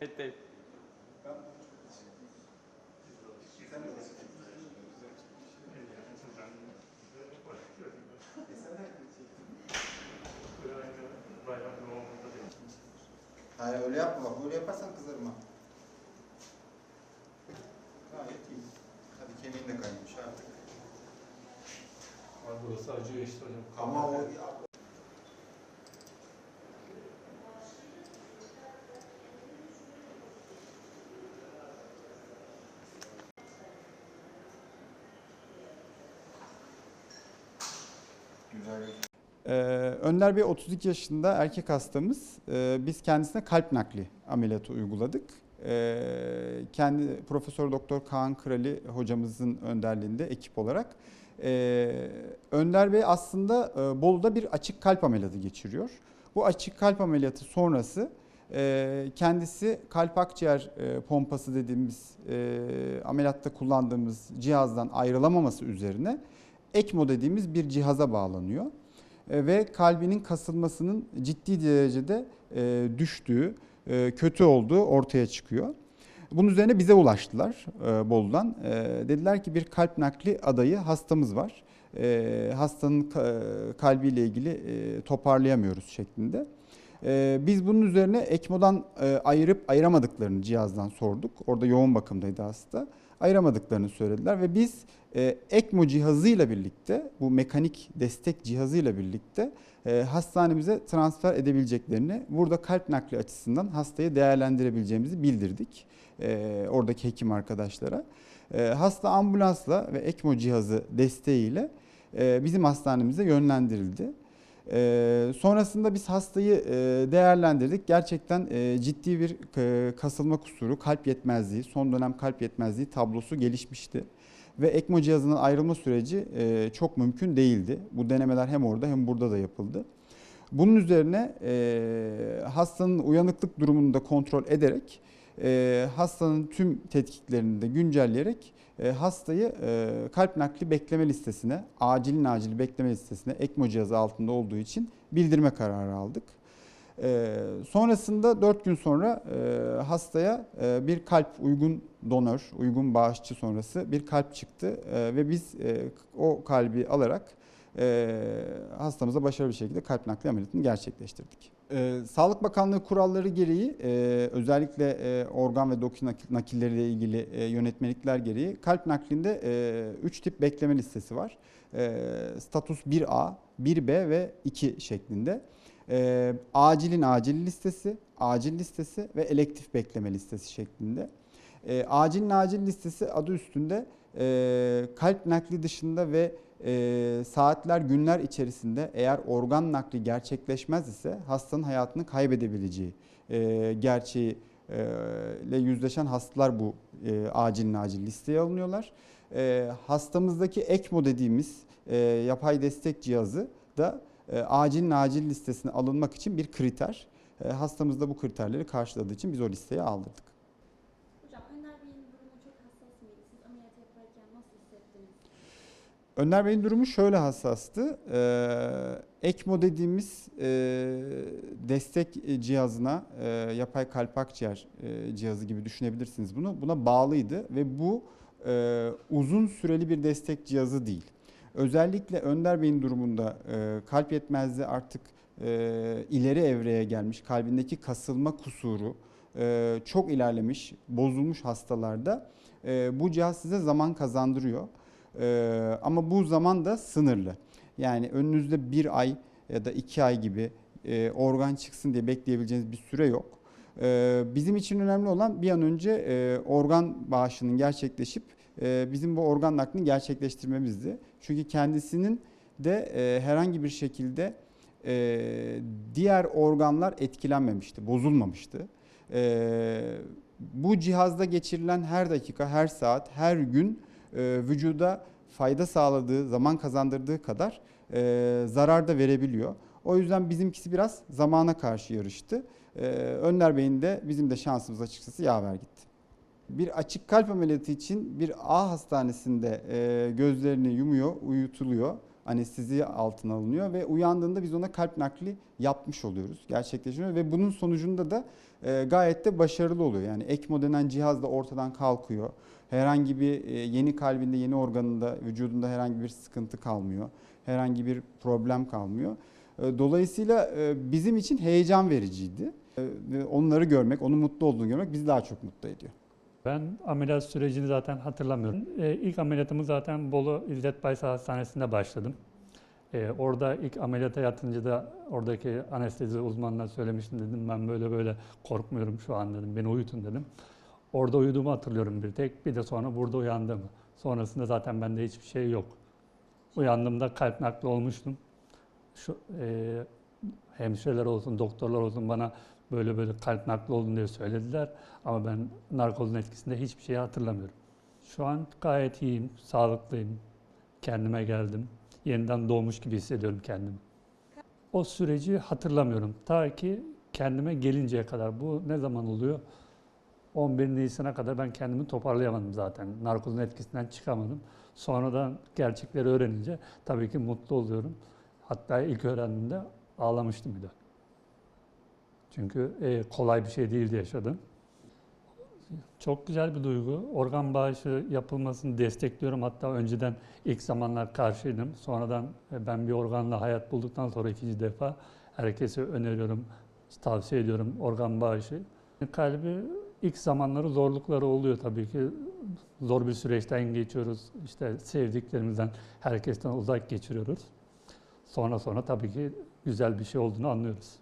Evet, evet. Hayır öyle yapma bak. Böyle yaparsan kızarım ha. Gayet iyi. Hadi kemiğin de kaymış artık. Burası acıyor işte hocam. Ama o Ee, Önder Bey 32 yaşında erkek hastamız. Ee, biz kendisine kalp nakli ameliyatı uyguladık. Ee, kendi Profesör Doktor Kaan Krali hocamızın önderliğinde ekip olarak. Önder Bey aslında e, Bolu'da bir açık kalp ameliyatı geçiriyor. Bu açık kalp ameliyatı sonrası e, kendisi kalp akciğer e, pompası dediğimiz ameliyatta kullandığımız cihazdan ayrılamaması üzerine ECMO dediğimiz bir cihaza bağlanıyor E, ve kalbinin kasılmasının ciddi derecede e, düştüğü, e, kötü olduğu ortaya çıkıyor. Bunun üzerine bize ulaştılar Bolu'dan. Dediler ki bir kalp nakli adayı hastamız var. Hastanın ka- kalbiyle ilgili toparlayamıyoruz şeklinde. E, biz bunun üzerine ECMO'dan e, ayırıp ayıramadıklarını cihazdan sorduk. Orada yoğun bakımdaydı hasta. Ayıramadıklarını söylediler ve biz ECMO cihazıyla birlikte bu mekanik destek cihazıyla birlikte e, hastanemize transfer edebileceklerini burada kalp nakli açısından hastayı değerlendirebileceğimizi bildirdik e, oradaki hekim arkadaşlara. E, hasta ambulansla ve ECMO cihazı desteğiyle bizim hastanemize yönlendirildi. E, sonrasında biz hastayı e, değerlendirdik. Gerçekten e, ciddi bir e, kasılma kusuru, kalp yetmezliği, son dönem kalp yetmezliği tablosu gelişmişti. Ve ECMO cihazının ayrılma süreci e, çok mümkün değildi. Bu denemeler hem orada hem burada da yapıldı. Bunun üzerine e, hastanın uyanıklık durumunu da kontrol ederek hastanın tüm tetkiklerini de güncelleyerek e, hastayı e, kalp nakli bekleme listesine, acilin acil bekleme listesine ECMO cihazı altında olduğu için bildirme kararı aldık. E, sonrasında 4 gün sonra e, hastaya e, bir kalp uygun donör, uygun bağışçı sonrası bir kalp çıktı e, ve biz e, o kalbi alarak e, hastamıza başarılı bir şekilde kalp nakli ameliyatını gerçekleştirdik. E, Sağlık Bakanlığı kuralları gereği e, özellikle e, organ ve doku nakil- nakilleriyle ilgili e, yönetmelikler gereği kalp naklinde 3 tip bekleme listesi var. E, status 1A, 1B ve 2 şeklinde. E, acilin acil listesi, acil listesi ve elektif bekleme listesi şeklinde. E, acilin acil listesi adı üstünde e, kalp nakli dışında ve e, saatler günler içerisinde eğer organ nakli gerçekleşmez ise hastanın hayatını kaybedebileceği e, gerçeği e, ile yüzleşen hastalar bu e, acilin acil listeye alınıyorlar. E, hastamızdaki ECMO dediğimiz e, yapay destek cihazı da e, acilin acil listesine alınmak için bir kriter. E, hastamız da bu kriterleri karşıladığı için biz o listeye aldırdık. Hocam Önder Bey'in durumu çok hassas mıydı? Siz ameliyat yaparken nasıl hissettiniz? Önder Bey'in durumu şöyle hassastı. Ee, ECMO dediğimiz e, destek cihazına, e, yapay kalp akciğer e, cihazı gibi düşünebilirsiniz bunu. Buna bağlıydı ve bu e, uzun süreli bir destek cihazı değil. Özellikle Önder Bey'in durumunda e, kalp yetmezliği artık e, ileri evreye gelmiş, kalbindeki kasılma kusuru e, çok ilerlemiş, bozulmuş hastalarda e, bu cihaz size zaman kazandırıyor. Ee, ama bu zaman da sınırlı. Yani önünüzde bir ay ya da iki ay gibi e, organ çıksın diye bekleyebileceğiniz bir süre yok. Ee, bizim için önemli olan bir an önce e, organ bağışının gerçekleşip e, bizim bu organ naklini gerçekleştirmemizdi. Çünkü kendisinin de e, herhangi bir şekilde e, diğer organlar etkilenmemişti, bozulmamıştı. E, bu cihazda geçirilen her dakika, her saat, her gün vücuda fayda sağladığı, zaman kazandırdığı kadar e, zarar da verebiliyor. O yüzden bizimkisi biraz zamana karşı yarıştı. E, Önder Bey'in de bizim de şansımız açıkçası yaver gitti. Bir açık kalp ameliyatı için bir A hastanesinde e, gözlerini yumuyor, uyutuluyor. Anestezi altına alınıyor ve uyandığında biz ona kalp nakli yapmış oluyoruz, gerçekleşiyor ve bunun sonucunda da e, gayet de başarılı oluyor. Yani ECMO denen cihaz da ortadan kalkıyor. Herhangi bir e, yeni kalbinde, yeni organında, vücudunda herhangi bir sıkıntı kalmıyor. Herhangi bir problem kalmıyor. E, Dolayısıyla e, bizim için heyecan vericiydi. E, onları görmek, onun mutlu olduğunu görmek bizi daha çok mutlu ediyor. Ben ameliyat sürecini zaten hatırlamıyorum. Ee, ilk ameliyatımı zaten Bolu İzzet Baysal Hastanesi'nde başladım. Ee, orada ilk ameliyata yatınca da oradaki anestezi uzmanına söylemiştim dedim ben böyle böyle korkmuyorum şu an dedim beni uyutun dedim. Orada uyuduğumu hatırlıyorum bir tek bir de sonra burada uyandım. Sonrasında zaten bende hiçbir şey yok. Uyandığımda kalp nakli olmuştum. Şu e, hemşireler olsun, doktorlar olsun bana böyle böyle kalp nakli oldun diye söylediler. Ama ben narkozun etkisinde hiçbir şeyi hatırlamıyorum. Şu an gayet iyiyim, sağlıklıyım. Kendime geldim. Yeniden doğmuş gibi hissediyorum kendimi. O süreci hatırlamıyorum. Ta ki kendime gelinceye kadar. Bu ne zaman oluyor? 11 Nisan'a kadar ben kendimi toparlayamadım zaten. Narkozun etkisinden çıkamadım. Sonradan gerçekleri öğrenince tabii ki mutlu oluyorum. Hatta ilk öğrendiğimde ağlamıştım bir de. Çünkü e, kolay bir şey değildi yaşadım. Çok güzel bir duygu. Organ bağışı yapılmasını destekliyorum. Hatta önceden ilk zamanlar karşıydım. Sonradan e, ben bir organla hayat bulduktan sonra ikinci defa herkese öneriyorum, tavsiye ediyorum organ bağışı. Kalbi ilk zamanları zorlukları oluyor tabii ki. Zor bir süreçten geçiyoruz. İşte sevdiklerimizden, herkesten uzak geçiriyoruz. Sonra sonra tabii ki güzel bir şey olduğunu anlıyoruz.